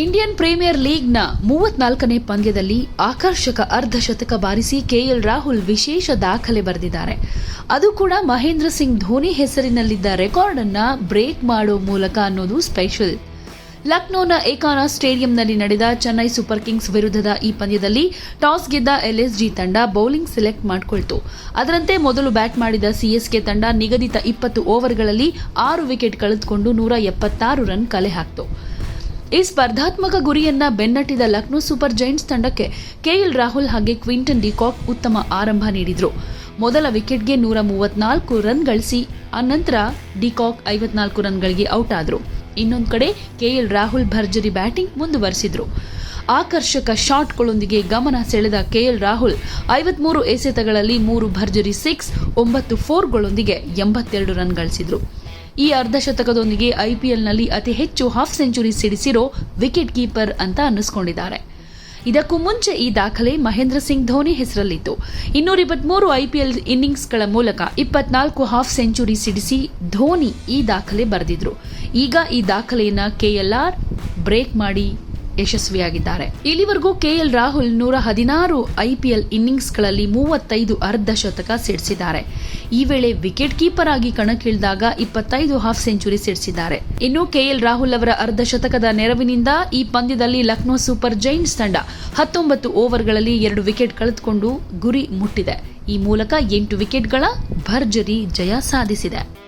Indian premier ಲೀಗ್ನ ಮೂವತ್ನಾಲ್ಕನೇ ಪಂದ್ಯದಲ್ಲಿ ಆಕರ್ಷಕ ಅರ್ಧಶತಕ ಬಾರಿಸಿ ಕೆಎಲ್ ರಾಹುಲ್ ವಿಶೇಷ ದಾಖಲೆ ಬರೆದಿದ್ದಾರೆ. ಅದು ಕೂಡ ಮಹೇಂದ್ರ ಸಿಂಗ್ ಧೋನಿ ಹೆಸರಿನಲ್ಲಿದ್ದ ರೆಕಾರ್ಡ್ ಅನ್ನ ಬ್ರೇಕ್ ಮಾಡೋ ಮೂಲಕ ಅನ್ನೋದು ಸ್ಪೆಷಲ್. ಲಕ್ನೋನ ಏಕಾನ ಸ್ಟೇಡಿಯಂನಲ್ಲಿ ನಡೆದ ಚೆನ್ನೈ ಸೂಪರ್ ಕಿಂಗ್ಸ್ ವಿರುದ್ಧದ ಈ ಪಂದ್ಯದಲ್ಲಿ ಟಾಸ್ ಗೆದ್ದ ಎಲ್ಎಸ್ಜಿ ತಂಡ ಬೌಲಿಂಗ್ ಸೆಲೆಕ್ಟ್ ಮಾಡಿಕೊಳ್ತು. ಅದರಂತೆ ಮೊದಲು ಬ್ಯಾಟ್ ಮಾಡಿದ ಸಿಎಸ್ಕೆ ತಂಡ ನಿಗದಿತ ಇಪ್ಪತ್ತು ಓವರ್ಗಳಲ್ಲಿ ಆರು ವಿಕೆಟ್ ಕಳೆದುಕೊಂಡು ನೂರ ಎಪ್ಪತ್ತಾರು ರನ್ ಕಲೆ ಹಾಕಿತು. ಈ ಸ್ಪರ್ಧಾತ್ಮಕ ಗುರಿಯನ್ನ ಬೆನ್ನಟ್ಟಿದ ಲಕ್ನೋ ಸೂಪರ್ ಜೈಂಟ್ಸ್ ತಂಡಕ್ಕೆ ಕೆಎಲ್ ರಾಹುಲ್ ಹಾಗೆ ಕ್ವಿಂಟನ್ ಡಿಕಾಕ್ ಉತ್ತಮ ಆರಂಭ ನೀಡಿದ್ರು. ಮೊದಲ ವಿಕೆಟ್ಗೆ ನೂರ ಮೂವತ್ನಾಲ್ಕು ರನ್ ಗಳಿಸಿ, ಅನಂತರ ಡಿಕಾಕ್ ಐವತ್ನಾಲ್ಕು ರನ್ಗಳಿಗೆ ಔಟ್ ಆದ್ರು. ಇನ್ನೊಂದು ಕಡೆ ಕೆಎಲ್ ರಾಹುಲ್ ಭರ್ಜರಿ ಬ್ಯಾಟಿಂಗ್ ಮುಂದುವರೆಸಿದ್ರು. ಆಕರ್ಷಕ ಶಾಟ್ಗಳೊಂದಿಗೆ ಗಮನ ಸೆಳೆದ ಕೆಎಲ್ ರಾಹುಲ್ ಐವತ್ಮೂರು ಎಸೆತಗಳಲ್ಲಿ ಮೂರು ಭರ್ಜರಿ ಸಿಕ್ಸ್, ಒಂಬತ್ತು ಫೋರ್ಗಳೊಂದಿಗೆ ಎಂಬತ್ತೆರಡು ರನ್ ಗಳಿಸಿದ್ರು. ಈ ಅರ್ಧಶತಕದೊಂದಿಗೆ ಐಪಿಎಲ್ನಲ್ಲಿ ಅತಿ ಹೆಚ್ಚು ಹಾಫ್ ಸೆಂಚುರಿ ಸಿಡಿಸಿರೋ ವಿಕೆಟ್ ಕೀಪರ್ ಅಂತ ಅನ್ನಿಸ್ಕೊಂಡಿದ್ದಾರೆ. ಇದಕ್ಕೂ ಮುಂಚೆ ಈ ದಾಖಲೆ ಮಹೇಂದ್ರ ಸಿಂಗ್ ಧೋನಿ ಹೆಸರಲ್ಲಿತ್ತು. ಇನ್ನೂರ ಇಪ್ಪತ್ಮೂರು ಐಪಿಎಲ್ ಇನ್ನಿಂಗ್ಸ್ಗಳ ಮೂಲಕ ಇಪ್ಪತ್ನಾಲ್ಕು ಹಾಫ್ ಸೆಂಚುರಿ ಸಿಡಿಸಿ ಧೋನಿ ಈ ದಾಖಲೆ ಬರೆದಿದ್ರು. ಈಗ ಈ ದಾಖಲೆಯನ್ನು ಕೆಎಲ್ಆರ್ ಬ್ರೇಕ್ ಮಾಡಿ ಯಶಸ್ವಿಯಾಗಿದ್ದಾರೆ. ಇಲ್ಲಿವರೆಗೂ ಕೆಎಲ್ ರಾಹುಲ್ ನೂರ ಹದಿನಾರು ಐಪಿಎಲ್ ಇನ್ನಿಂಗ್ಸ್ಗಳಲ್ಲಿ ಮೂವತ್ತೈದು ಅರ್ಧ ಶತಕ ಸಿಡಿಸಿದ್ದಾರೆ. ಈ ವೇಳೆ ವಿಕೆಟ್ ಕೀಪರ್ ಆಗಿ ಕಣಕ್ಕಿಳಿದಾಗ ಇಪ್ಪತ್ತೈದು ಹಾಫ್ ಸೆಂಚುರಿ ಸಿಡಿಸಿದ್ದಾರೆ. ಇನ್ನು ಕೆಎಲ್ ರಾಹುಲ್ ಅವರ ಅರ್ಧ ಶತಕದ ನೆರವಿನಿಂದ ಈ ಪಂದ್ಯದಲ್ಲಿ ಲಕ್ನೋ ಸೂಪರ್ ಜೈಂಟ್ಸ್ ತಂಡ ಹತ್ತೊಂಬತ್ತು ಓವರ್ಗಳಲ್ಲಿ ಎರಡು ವಿಕೆಟ್ ಕಳೆದುಕೊಂಡು ಗುರಿ ಮುಟ್ಟಿದೆ. ಈ ಮೂಲಕ ಎಂಟು ವಿಕೆಟ್ಗಳ ಭರ್ಜರಿ ಜಯ ಸಾಧಿಸಿದೆ.